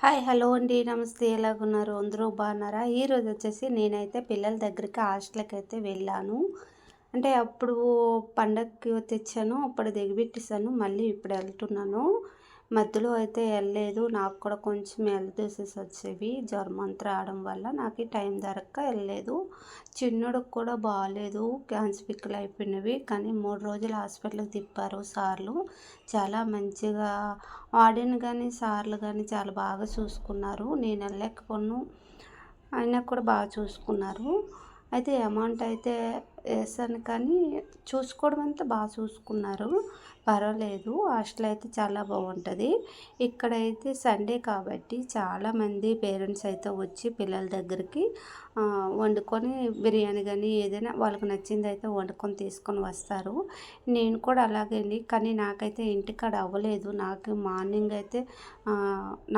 Hi hello అండి. నమస్తే. ఎలాగున్నారు అందరూ బాగున్నారా? ఈరోజు వచ్చేసి నేనైతే పిల్లల దగ్గరికి హాస్టల్కి అయితే వెళ్ళాను. అంటే అప్పుడు పండగకి తెచ్చాను అప్పుడు దిగబెట్టేసాను మళ్ళీ ఇప్పుడు వెళ్తున్నాను మధ్యలో అయితే వెళ్ళలేదు. నాకు కూడా కొంచెం హెల్త్ ఇష్యూస్ వచ్చేవి. జ్వరం అంతా రావడం వల్ల నాకు టైం దొరక్క వెళ్ళలేదు. చిన్నోడికి కూడా బాగాలేదు క్యాన్స్ పిక్కలు అయిపోయినవి. కానీ మూడు రోజులు హాస్పిటల్కి తిప్పారు సార్లు. చాలా మంచిగా వార్డెన్ కానీ సార్లు కానీ చాలా బాగా చూసుకున్నారు. నేను వెళ్ళలేకపోను. అయినా కూడా బాగా చూసుకున్నారు. అయితే అమౌంట్ అయితే వేసాను కానీ చూసుకోవడం అంతా బాగా చూసుకున్నారు. పర్వాలేదు. హాస్టల్ అయితే చాలా బాగుంటుంది. ఇక్కడైతే సండే కాబట్టి చాలామంది పేరెంట్స్ అయితే వచ్చి పిల్లల దగ్గరికి వండుకొని బిర్యానీ కానీ ఏదైనా వాళ్ళకి నచ్చింది అయితే వండుకొని తీసుకొని వస్తారు. నేను కూడా అలాగే కానీ నాకైతే ఇంటికాడ అవ్వలేదు. నాకు మార్నింగ్ అయితే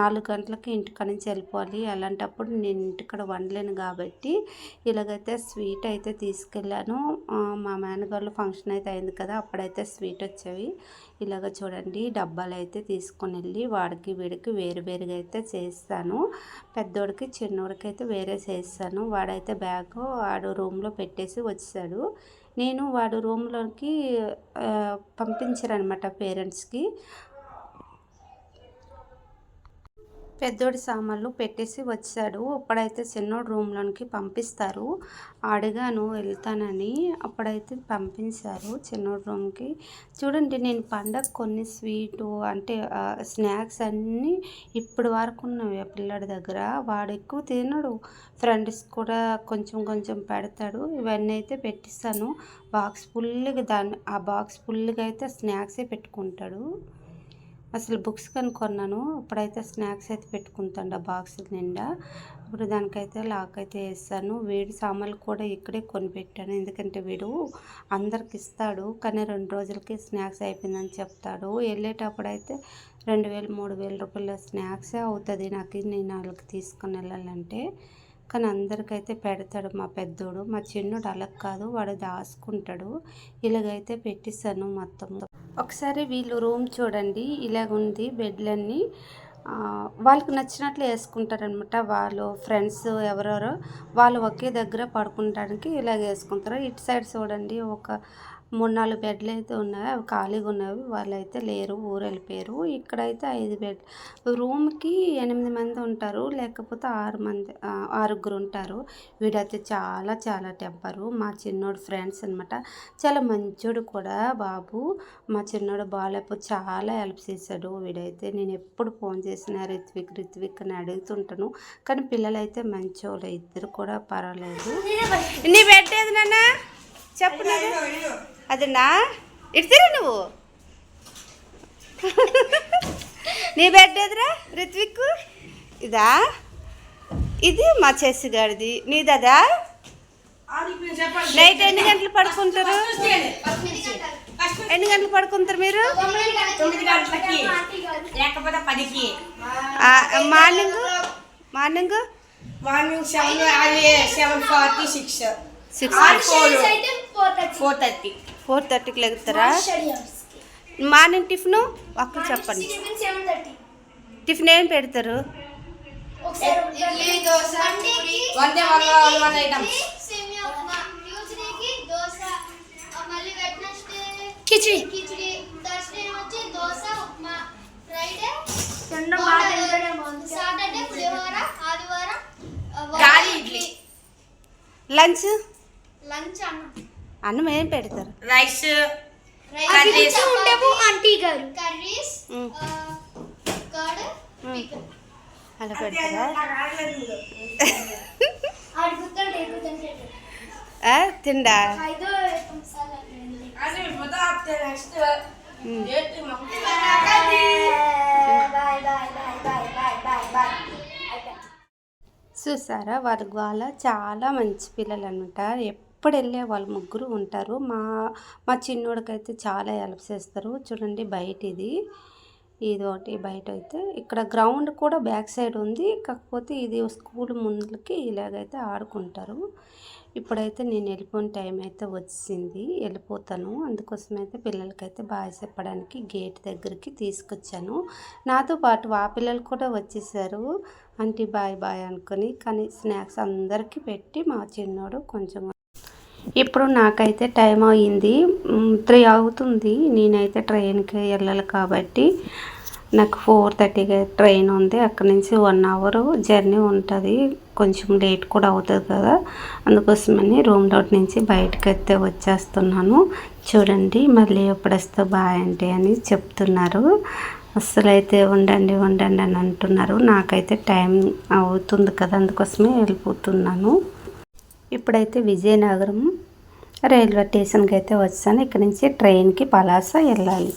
నాలుగు గంటలకి ఇంటికాడ నుంచి వెళ్ళిపోవాలి. అలాంటప్పుడు నేను ఇంటికాడ వండలేను కాబట్టి ఇలాగైతే స్వీట్ అయితే తీసుకెళ్ళాను. మా మేనగాళ్ళు ఫంక్షన్ అయితే అయింది కదా అప్పుడైతే స్వీట్ వచ్చేవి. ఇలాగ చూడండి డబ్బాలు అయితే తీసుకొని వెళ్ళి వాడికి వీడికి వేరు వేరుగా అయితే చేస్తాను. పెద్దోడికి చిన్నోడికి అయితే వేరే చేస్తాను. వాడైతే బ్యాగ్ వాడు రూమ్లో పెట్టేసి వచ్చాడు. నేను వాడు రూమ్లోకి పంపించారనమాట పేరెంట్స్కి. పెద్దోడి సామాన్లు పెట్టేసి వచ్చాడు. అప్పుడైతే చిన్నోడు రూమ్లోనికి పంపిస్తారు. అడిగాను వెళ్తానని. అప్పుడైతే పంపించారు చిన్నోడు రూమ్కి. చూడండి నేను పండగ కొన్ని స్వీటు అంటే స్నాక్స్ అన్నీ ఇప్పటి వరకు ఉన్నవి ఆ పిల్లడి దగ్గర. వాడు ఎక్కువ తినడు. ఫ్రెండ్స్ కూడా కొంచెం కొంచెం పెడతాడు. ఇవన్నీ అయితే పెట్టిస్తాను. బాక్స్ ఫుల్గా దాన్ని ఆ బాక్స్ ఫుల్గా అయితే స్నాక్సే పెట్టుకుంటాడు. అసలు బుక్స్ కొనుక్కున్నాను. ఇప్పుడైతే స్నాక్స్ అయితే పెట్టుకుంటాను ఆ బాక్స్ నిండా. ఇప్పుడు దానికైతే లాక్ అయితే వేస్తాను. వీడి సామాన్లు కూడా ఇక్కడే కొనిపెట్టాను. ఎందుకంటే వీడు అందరికి ఇస్తాడు. కానీ రెండు రోజులకి స్నాక్స్ అయిపోయిందని చెప్తాడు. వెళ్ళేటప్పుడు అయితే రెండు వేలు మూడు వేల రూపాయల స్నాక్సే అవుతుంది. నాకు నేను వాళ్ళకి తీసుకుని వెళ్ళాలంటే. కానీ అందరికైతే పెడతాడు మా పెద్దోడు. మా చిన్నోడు అలా కాదు. వాడు దాచుకుంటాడు. ఇలాగైతే పెట్టిస్తాను మొత్తం. ఒకసారి వీళ్ళు రూమ్ చూడండి ఇలాగ ఉంది బెడ్లన్నీ. వాళ్ళకి నచ్చినట్లు వేసుకుంటారనమాట వాళ్ళు ఫ్రెండ్స్ ఎవరెవరో వాళ్ళు ఒకే దగ్గర పడుకుంటానికి ఇలాగ వేసుకుంటారు. ఇటు సైడ్ చూడండి ఒక మూడు నాలుగు బెడ్లు అయితే ఉన్నాయి. అవి ఖాళీగా ఉన్నవి. వాళ్ళు అయితే లేరు ఊరు వెళ్ళిపోయారు. ఇక్కడైతే ఐదు బెడ్ రూమ్కి ఎనిమిది మంది ఉంటారు. లేకపోతే ఆరు మంది ఆరుగురు ఉంటారు. వీడైతే చాలా చాలా టెంపరు. మా చిన్నోడు ఫ్రెండ్స్ అనమాట చాలా మంచోడు కూడా బాబు. మా చిన్నోడు బాగాలేకపోతే చాలా హెల్ప్ చేశాడు వీడైతే. నేను ఎప్పుడు ఫోన్ చేసిన రిత్విక్ రిత్విక్ అని అడుగుతుంటాను. కానీ పిల్లలైతే మంచోళ్ళు. ఇద్దరు కూడా పర్వాలేదు. నీ పెట్టేది నాన్న? చెప్పు అదన్నా? ఇడతారా నువ్వు? నీ బెడ్ ఎదురా రిత్విక్ ఇదా? ఇది మా చెస్ గాడిది నీదదా? నైట్ ఎన్ని గంటలు పడుకుంటారు? ఎన్ని గంటలు పడుకుంటారు మీరు? Morning? Morning? Morning seven seven forty six. Six. Four thirty. Four థర్టీకి లెగుతారా? Morning tiffin? ఒక్కరు చెప్పండి. టిఫిన్ ఏం పెడతారు? కిచిడి. లంచ్? లంచ్ అన్నం. అన్నం ఏం పెడతారు? Rice rice curries. ఉండేవు ఆంటీ గారు. కర్రీస్. కర్డ్ అలా పెడతారా? తిండా? చూసారా వాళ్ళ చాలా మంచి పిల్లలు అనమాట అప్పుడు వెళ్ళే వాళ్ళు ముగ్గురు ఉంటారు. మా మా చిన్నోడికైతే చాలా హెల్ప్ చేస్తారు. చూడండి బయట ఇది. ఇది ఒకటి బయట అయితే ఇక్కడ గ్రౌండ్ కూడా బ్యాక్ సైడ్ ఉంది. కాకపోతే ఇది స్కూల్ ముందుకి ఇలాగైతే ఆడుకుంటారు. ఇప్పుడైతే నేను వెళ్ళిపోయిన టైం అయితే వచ్చింది. వెళ్ళిపోతాను. అందుకోసం అయితే పిల్లలకైతే బాగా చెప్పడానికి గేట్ దగ్గరికి తీసుకొచ్చాను. నాతో పాటు ఆ పిల్లలు కూడా వచ్చేసారు. ఆంటీ బాయ్ బాయ్ అనుకొని. కానీ స్నాక్స్ అందరికీ పెట్టి మా చిన్నోడు కొంచెం ఇప్పుడు నాకైతే టైం అయింది త్రీ అవుతుంది. నేనైతే ట్రైన్కి వెళ్ళాలి కాబట్టి నాకు ఫోర్ థర్టీకి ట్రైన్ ఉంది. అక్కడి నుంచి వన్ అవర్ జర్నీ ఉంటుంది. కొంచెం లేట్ కూడా అవుతుంది కదా. అందుకోసమని రూమ్ డౌట్ నుంచి బయటకు అయితే వచ్చేస్తున్నాను. చూడండి మళ్ళీ ఎప్పుడు వస్తే బాయ్ అని చెప్తున్నారు. అస్సలు అయితే ఉండండి ఉండండి అని అంటున్నారు. నాకైతే టైం అవుతుంది కదా. అందుకోసమే వెళ్ళిపోతున్నాను. ఇప్పుడైతే విజయనగరం రైల్వే స్టేషన్కి అయితే వచ్చాను. ఇక్కడ నుంచి ట్రైన్కి పలాస వెళ్ళాలి.